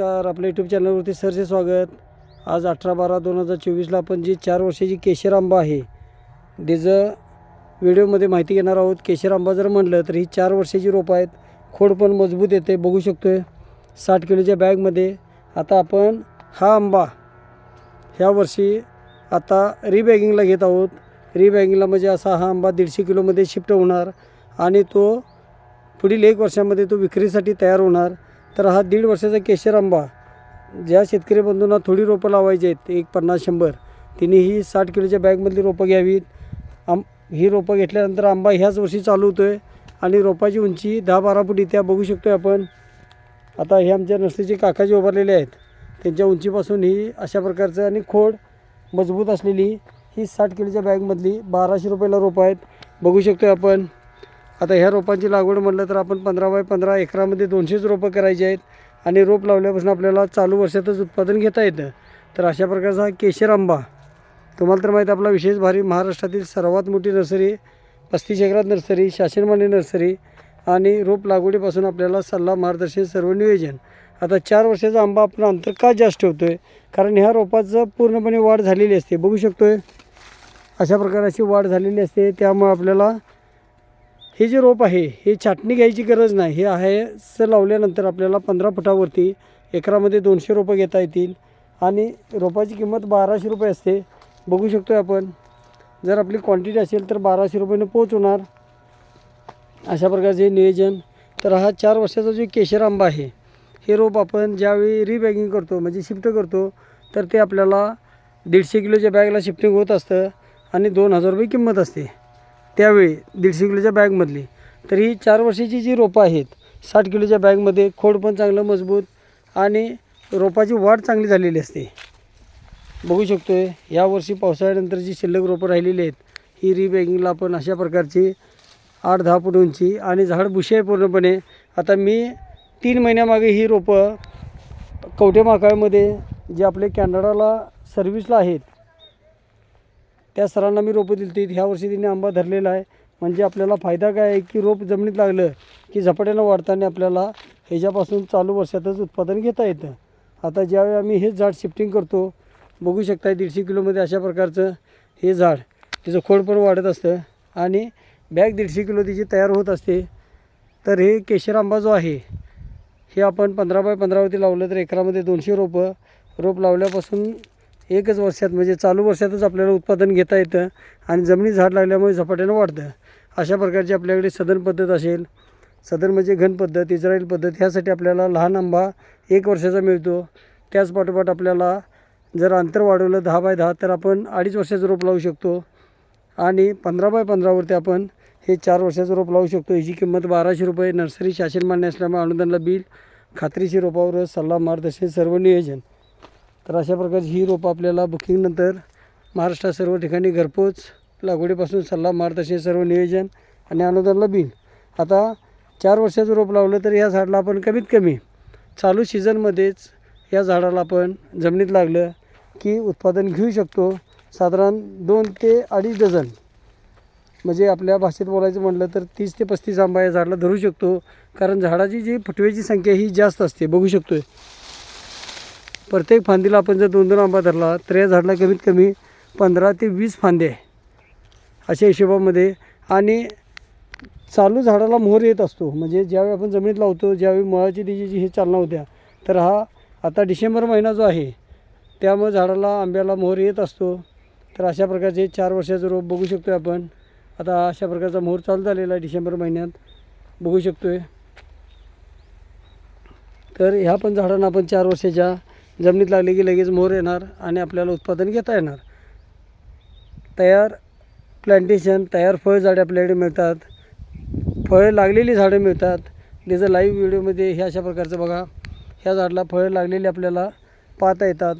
नमस्कार आपल्या यूट्यूब चॅनलवरती सरचे स्वागत. आज अठरा बारा दोन हजार चोवीसला आपण जी चार वर्षाची केशर आंबा आहे त्याचं व्हिडिओमध्ये माहिती घेणार आहोत. केशर आंबा जर म्हणलं तर ही चार वर्षाची रोपं आहेत. खोड पण मजबूत येते बघू शकतो आहे साठ किलोच्या बॅगमध्ये. आता आपण हा आंबा ह्या वर्षी आता रिबॅगिंगला घेत आहोत. रिबॅगिंगला म्हणजे असा हा आंबा दीडशे किलोमध्ये शिफ्ट होणार आणि तो पुढील एक वर्षामध्ये तो विक्रीसाठी तयार होणार. तर हा दीड वर्षाचा केशर आंबा ज्या शेतकरी बंधूंना थोडी रोपं लावायची आहेत एक पन्नास शंभर तिने ही साठ किलोच्या बॅगमधली रोपं घ्यावीत. आम ही रोपं घेतल्यानंतर आंबा ह्याच वर्षी चालू होतो आहे आणि रोपाची उंची दहा बारा फूट इथे बघू शकतो आहे आपण. आता हे आमच्या नर्सरीचे काकाजी उभारलेले आहेत. त्यांच्या उंचीपासून ही अशा प्रकारचं आणि खोड मजबूत असलेली ही साठ किलोच्या बॅगमधली बाराशे रुपयाला रोपं आहेत. बघू शकतो आहे आपण. आता ह्या रोपांची लागवड म्हटलं तर आपण पंधरा बाय पंधरा एकरामध्ये दोनशेच रोपं करायची आहेत. आणि रोप लावल्यापासून आपल्याला चालू वर्षातच उत्पादन घेता येतं. तर अशा प्रकारचा हा केशर आंबा. तुम्हाला तर माहीत आपला विशेष भारी महाराष्ट्रातील सर्वात मोठी नर्सरी पस्तीस एकरात नर्सरी शासनमान्य नर्सरी आणि रोप लागवडीपासून आपल्याला सल्ला मार्गदर्शन सर्व नियोजन. आता चार वर्षाचा आंबा आपण अंतर का जास्त ठेवतो आहे कारण ह्या रोपाचं पूर्णपणे वाढ झालेली असते. बघू शकतो आहे अशा प्रकारची वाढ झालेली असते. त्यामुळे आपल्याला हे जे रोप आहे हे छाटणी घ्यायची गरज नाही. हे आहे असं लावल्यानंतर आपल्याला पंधरा फुटावरती एकरामध्ये दोनशे रोपं घेता येतील. आणि रोपाची किंमत बाराशे रुपये असते. बघू शकतो आपण. जर आपली क्वांटिटी असेल तर बाराशे रुपयेनं पोच होणार. अशा प्रकारचे नियोजन. तर हा चार वर्षाचा जो केशर आंबा आहे हे रोप आपण ज्यावेळी रिबॅगिंग करतो म्हणजे शिफ्ट करतो तर ते आपल्याला दीडशे किलोच्या बॅगला शिफ्टिंग होत असतं आणि दोन हजार रुपये किंमत असते. त्यावेळी दीडशे किलोच्या बॅगमधली. तर ही चार वर्षाची जी रोपं आहेत साठ किलोच्या बॅगमध्ये खोड पण चांगलं मजबूत आणि रोपाची वाढ चांगली झालेली असते. बघू शकतो आहे यावर्षी पावसाळ्यानंतर जी शिल्लक रोपं राहिलेली आहेत. ही रिबॅगिंगला आपण अशा प्रकारची आठ दहा फूट उंची आणि झाड बुशी आहे पूर्णपणे. आता मी तीन महिन्यामागे ही रोपं कवठे माकाळमध्ये जे आपले कॅनडाला सर्व्हिसला आहेत त्या सरांना मी रोपं दिली ह्या वर्षी तिने आंबा धरलेला आहे. म्हणजे आपल्याला फायदा काय आहे की रोप जमिनीत लागलं की झपाट्यानं वाढताना आपल्याला ह्याच्यापासून चालू वर्षातच उत्पादन घेता येतं. आता ज्यावेळी आम्ही हे झाड शिफ्टिंग करतो बघू शकता दीडशे किलोमध्ये अशा प्रकारचं हे झाड त्याचं खोड पण वाढत असतं आणि बॅग दीडशे किलो तिची तयार होत असते. तर हे केशर आंबा जो आहे हे आपण पंधरा बाय पंधरावरती लावलं तर एकरामध्ये दोनशे रोपं रोप लावल्यापासून एकच वर्षात म्हणजे चालू वर्षातच आपल्याला उत्पादन घेता येतं आणि जमिनीत झाड लागल्यामुळे झपाट्यानं वाढतं. अशा प्रकारची आपल्याकडे सदन पद्धत असेल. सदन म्हणजे घन पद्धत इस्रायल पद्धत ह्यासाठी आपल्याला लहान आंबा एक वर्षाचा मिळतो. त्याचपाठोपाठ आपल्याला जर अंतर वाढवलं दहा बाय दहा तर आपण अडीच वर्षाचं रोप लावू शकतो. आणि पंधरा बाय पंधरावरती आपण हे चार वर्षाचं रोप लावू शकतो. याची किंमत बाराशे रुपये. नर्सरी शासन मान्य असल्यामुळे अनुदानला बिल खात्रीशी रोपावर सल्ला मार्गदर्शन सर्व नियोजन. तर अशा प्रकारची ही रोपं आपल्याला बुकिंगनंतर महाराष्ट्रात सर्व ठिकाणी घरपोच लागवडीपासून सल्ला मार्गदर्शन सर्व नियोजन आणि अनुदानला बिल आता चार वर्षाचं रोप लावलं तर या झाडाला आपण कमीत कमी चालू सीझनमध्येच या झाडाला आपण जमिनीत लागलं की उत्पादन घेऊ शकतो. साधारण दोन ते अडीच डझन. म्हणजे आपल्या भाषेत बोलायचं म्हटलं तर तीस ते पस्तीस आंबा या झाडाला धरू शकतो. कारण झाडाची जी फुटव्याची संख्या ही जास्त असते बघू शकतो आहे प्रत्येक फांदीला आपण जर दोन दोन आंबा धरला तर या झाडाला कमीत कमी पंधरा ते वीस फांदे आहे. अशा हिशोबामध्ये. आणि चालू झाडाला मोहर येत असतो. म्हणजे ज्यावेळी आपण जमिनीत लावतो ज्यावेळी मुळाची तिची जी हे चालना होत्या तर हा आता डिसेंबर महिना जो आहे त्यामुळे झाडाला आंब्याला मोहर येत असतो. तर अशा प्रकारचे चार वर्षाचं रोप बघू शकतो आहे आपण. आता अशा प्रकारचा मोहर चालू झालेला आहे डिसेंबर महिन्यात. बघू शकतो आहे तर ह्या पण झाडांना आपण चार वर्षाच्या जमिनीत लागले की लगेच मोर येणार आणि आपल्याला उत्पादन घेता येणार. तयार प्लांटेशन तयार फळझाडे आपल्याकडे मिळतात. फळं लागलेली झाडं मिळतात. त्याचं लाईव्ह व्हिडिओमध्ये हे अशा प्रकारचं बघा. ह्या झाडाला फळं लागलेली आपल्याला पाहता येतात.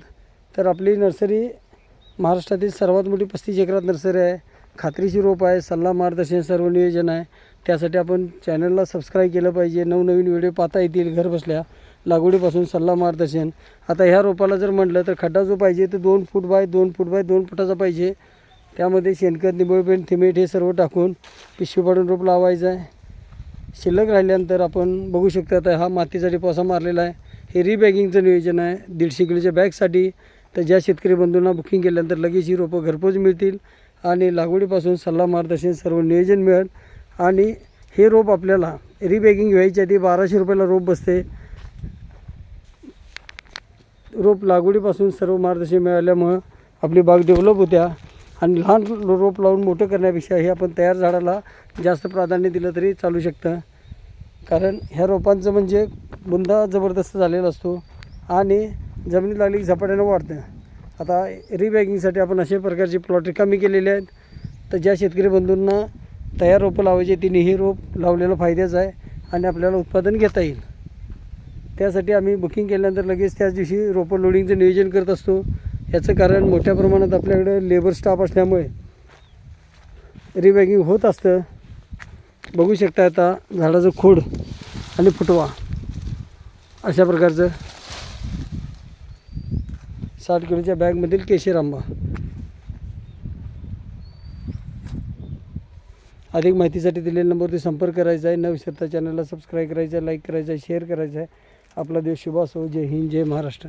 तर आपली नर्सरी महाराष्ट्रातील सर्वात मोठी पस्तीस एकरात नर्सरी आहे. खात्रीशी रोप आहे. सल्ला मार्गदर्शन सर्व नियोजन आहे. त्यासाठी आपण चॅनलला सबस्क्राईब केलं पाहिजे. नवनवीन व्हिडिओ पाहता येतील. घर बसल्या. लागवडीपासून सल्ला मार्गदर्शन आता ह्या रोपाला जर म्हटलं तर खड्डा जो पाहिजे तो दोन फूट बाय दोन फूट बाय दोन फुटाचा पाहिजे. त्यामध्ये शेणखत निंबळपेंट थिमेट हे सर्व टाकून पिशवी पाडून रोप लावायचं आहे. शिल्लक राहिल्यानंतर आपण बघू शकतो आता हा मातीचा पावसा मारलेला आहे. हे रिबॅगिंगचं नियोजन आहे. दीडशे किलोच्या बॅगसाठी. तर ज्या शेतकरी बंधूंना बुकिंग केल्यानंतर लगेच ही रोपं घरपोच मिळतील. आणि लागवडीपासून सल्ला मार्गदर्शन सर्व नियोजन मिळेल. आणि हे रोप आपल्याला रिबॅगिंग व्हायच्या आधी बाराशे रुपयाला रोप बसते. रोप लागवडीपासून सर्व मार्गदर्शन मिळाल्यामुळं आपली बाग डेव्हलप होत्या. आणि लहान रोप लावून मोठं करण्यापेक्षा हे आपण तयार झाडाला जास्त प्राधान्य दिलं तरी चालू शकतं. कारण ह्या रोपांचं म्हणजे बुंदा जबरदस्त झालेला असतो आणि जमिनीत लागली झपाट्यानं वाढतं. आता रिबॅगिंगसाठी आपण अशा प्रकारचे प्लॉट रिकामी केलेले आहेत. तर ज्या शेतकरी बंधूंना तयार रोपं लावायचे तिने हे रोप लावलेलं फायद्याचं आहे आणि आपल्याला उत्पादन घेता येईल. त्यासाठी आम्ही बुकिंग केल्यानंतर लगेच त्याच दिवशी रोपं लोडिंगचं नियोजन करत असतो. याचं कारण मोठ्या प्रमाणात आपल्याकडे लेबर स्टाफ असल्यामुळे रिबॅगिंग होत असतं. बघू शकता आता झाडाचं खोड आणि फुटवा अशा प्रकारचं साठ किलोच्या बॅगमधील केशर आंबा. अधिक माहितीसाठी दिलेल्या नंबरवरती संपर्क करायचा आहे. न विसरता चॅनलला सबस्क्राईब करायचं आहे लाईक करायचं आहे शेअर करायचं आहे. आपला देश शुभ असो जय हिंद जय महाराष्ट्र.